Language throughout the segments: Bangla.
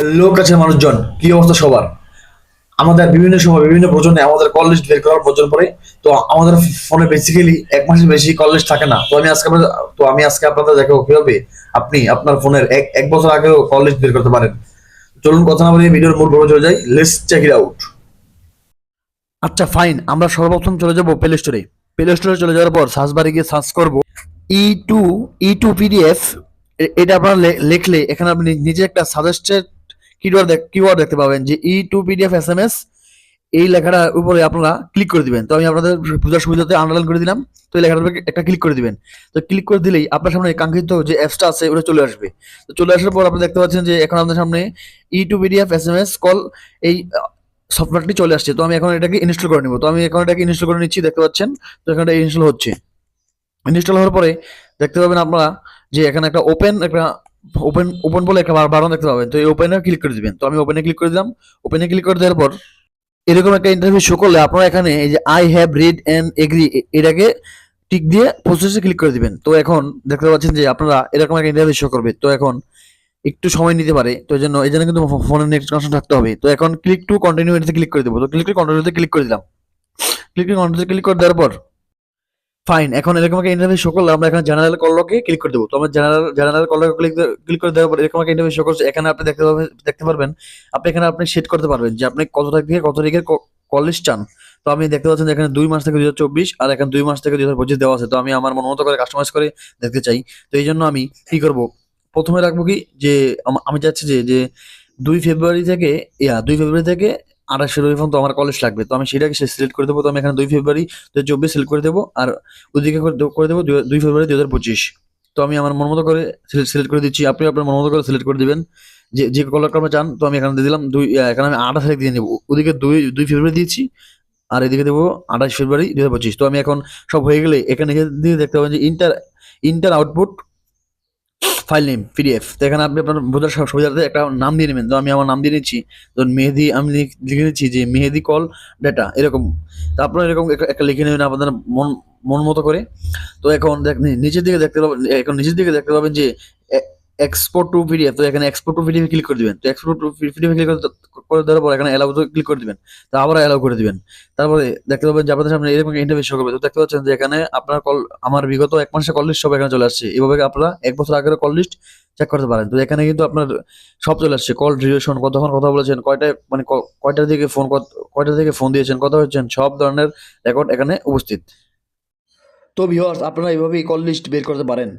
হ্যালো কাছে মানুষজন, কি অবস্থা সবার? আমাদের বিভিন্ন সময় বিভিন্ন প্রজন্মে আমাদের কল লিস্ট বের করার প্রয়োজন পড়ে, তো আমাদের ফোনে বেসিক্যালি এক মাসের বেশি কল লিস্ট থাকে না। তো আমি আজকে তো আমি আজকে আপনাদের দেখাবো কীভাবে আপনি আপনার ফোনের এক এক বছর আগেও কল লিস্ট বের করতে পারেন। চলুন কথা না বলে ভিডিওর মূল পর্বে চলে যাই। লেটস চেক ইট আউট আচ্ছা ফাইন আমরা সর্বপ্রথম চলে যাব প্লে স্টোরে প্লে স্টোরে চলে যাওয়ার পর সার্চ বারে গিয়ে সার্চ করব। E to E to PDF এটা আপনারা লিখলে এখানে আপনি নিজে একটা সাজেস্টেড কিওয়ার্ড কিওয়ার্ড দেখতে পাবেন যে E to PDF S M S এই লেখাটার উপরে আপনারা ক্লিক করে দিবেন। তো আমি আপনাদের পূজার সুবিধাতে আন্ডারলাইন করে দিলাম। তো এই লেখাটার একটা ক্লিক করে দিবেন। তো ক্লিক করে দিলেই আপনার সামনে কাঙ্ক্ষিত যে অ্যাপসটা আছে, ওটা চলে আসবে। তো চলে আসার পর আপনি দেখতে পাচ্ছেন যে এখন আপনার সামনে E to PDF S M S call এই সফটওয়্যারটি চলে আসছে। তো আমি এখন এটাকে ইনস্টল করে নিব। তো আমি এখন এটাকে ইনস্টল করে নিচ্ছি, দেখতে পাচ্ছেন? তো এখানে ইনস্টল হচ্ছে। ইনস্টল হওয়ার পরে দেখতে পাবেন আপনারা যে এখানে একটা ওপেন একটা ওপেন ওপেন বলে একটা বার- বাটন দেখতে পাবেন। তো এই ওপেনে ক্লিক করে দিবেন। তো আমি ওপেনে ক্লিক করে দিলাম। ওপেনে ক্লিক করে দেওয়ার পর এরকম একটা ইন্টারভিউ শো করলে আপনারা এখানে এই যে I have read and agree এটাকে টিক দিয়ে প্রসেসে ক্লিক করে দিবেন। তো এখন দেখতে পাচ্ছেন যে আপনারা এরকম একটা ইন্টারভিউ শো করবে। তো এখন একটু সময় নিতে পারে। তো জন্য, এই জন্য কিন্তু ফোনের নেট কানেকশন থাকতে হবে। তো এখন ক্লিক টু কন্টিনিউ এটাতে ক্লিক করে দেবো। তো ক্লিক টু কন্টিনিউতে ক্লিক করে দিলাম। ক্লিক টু কন্টিনিউতে ক্লিক করে দেওয়ার পর ফাইন এখন এরকম একটা ইন্টারভিউ শো করলে আমরা এখানে জেনারেল কলকে ক্লিক করে দেবো। তো আমরা জেনারেল জেনারেল কলকে ক্লিক ক্লিক করে দেওয়ার পর এরকম একটা ইন্টারভিউ শো করছে, এখানে আপনি দেখতে পাবেন, দেখতে পারবেন, আপনি এখানে আপনি সেট করতে পারবেন যে আপনি কত তারিখ থেকে কত তারিখের কলেজ চান। তো আমি দেখতে পাচ্ছেন যে এখানে দুই মাস থেকে দুই হাজার চব্বিশ আর এখানে দুই মাস থেকে দুই হাজার পঁচিশ দেওয়া আছে। তো আমি আমার মন মতো করে কাস্টমাইজ করে দেখতে চাই। তো এই জন্য আমি কি করব? প্রথমে রাখব কি যে আম- আমি চাচ্ছি যে যে দুই ফেব্রুয়ারি থেকে ইয়া দুই ফেব্রুয়ারি থেকে আঠাশ ফেব্রুয়ারি পর্যন্ত আমার কলেজ লাগবে। তো আমি সেটাকে সিলেক্ট করে দেবো। তো আমি এখানে দুই ফেব্রুয়ারি দু হাজার চব্বিশ সিলেক্ট করে দেবো। আর ওদিকে করে দেবো- দুই- ফেব্রুয়ারি দু হাজার পঁচিশ। তো আমি আমার মন মতো করে সিলেক্ট করে দিচ্ছি। আপনি আপনার মন মতো করে সিলেক্ট করে দিবেন। যে যে কলারটা চান, তো আমি এখানে দিয়ে দিলাম দুই এখানে আমি আঠাশ তারিখ দিয়ে নেব। ওদিকে দুই দুই ফেব্রুয়ারি দিয়েছি। আর এদিকে দেবো আঠাশ ফেব্রুয়ারি দু হাজার পঁচিশ। তো আমি এখন সব হয়ে গেলে এখানে দিয়ে দেখতে পাবেন যে enter enter output file name PDF তো এখানে আপনি আপনার বোঝার সব সুবিধার্থে একটা নাম দিয়ে নেবেন। তো আমি আমার নাম দিয়ে নিচ্ছি। তো মেহেদি, আমি লিখ- নিচ্ছি যে মেহেদি কল ডেটা এরকম। তো আপনারা এরকম একটা- লিখে নেবেন আপনাদের মন মন মতো করে। তো এখন দেখ নিচের দিকে দেখতে পাবেন এখন নিচের দিকে দেখতে পাবেন যে এক্সপোর্ট টু পিডিএফ তো এখানে এক্সপোর্ট টু পিডিএফ ক্লিক করে দিবেন। তো এক্সপোর্ট টু পিডিএফ ক্লিক করে দেওয়ার পর এখানে অ্যালাউ ক্লিক করে দিবেন। আবার অ্যালাউ করে দিবেন। তারপরে দেখতে পাবেন যে আপনাদের সামনে এরকম ইন্টারভিউ শো করবে। তো দেখতে পাচ্ছেন যে এখানে আপনার কল আমার বিগত এক মাসের কল লিস্ট সব এখানে চলে আসছে। এভাবে আপনারা এক বছর আগের কল লিস্ট চেক করতে পারেন। তো এখানে কিন্তু আপনার সব চলে আসছে। কল ডিউরেশন কতক্ষণ কথা বলেছেন, কয়টা মানে কয়টার দিকে ফোন কয়টার দিকে ফোন দিয়েছেন, কথা হচ্ছেন সব ধরনের রেকর্ড এখানে উপস্থিত। তো ভিউয়ার্স আপনারা এইভাবেই কল লিস্ট বের করতে পারেন।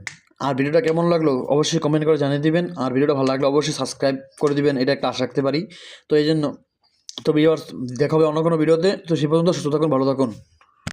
আর ভিডিওটা কেমন লাগল অবশ্যই কমেন্ট করে জানিয়ে দিবেন। আর ভিডিওটা ভালো লাগলে অবশ্যই সাবস্ক্রাইব করে দিবেন, এটা একটা আশা রাখতে পারি। তো এই জন্য, তো ভিওয়ার্স দেখা হবে অন্য কোনো ভিডিওতে। তো সে পর্যন্ত সুস্থ থাকুন, ভালো থাকুন।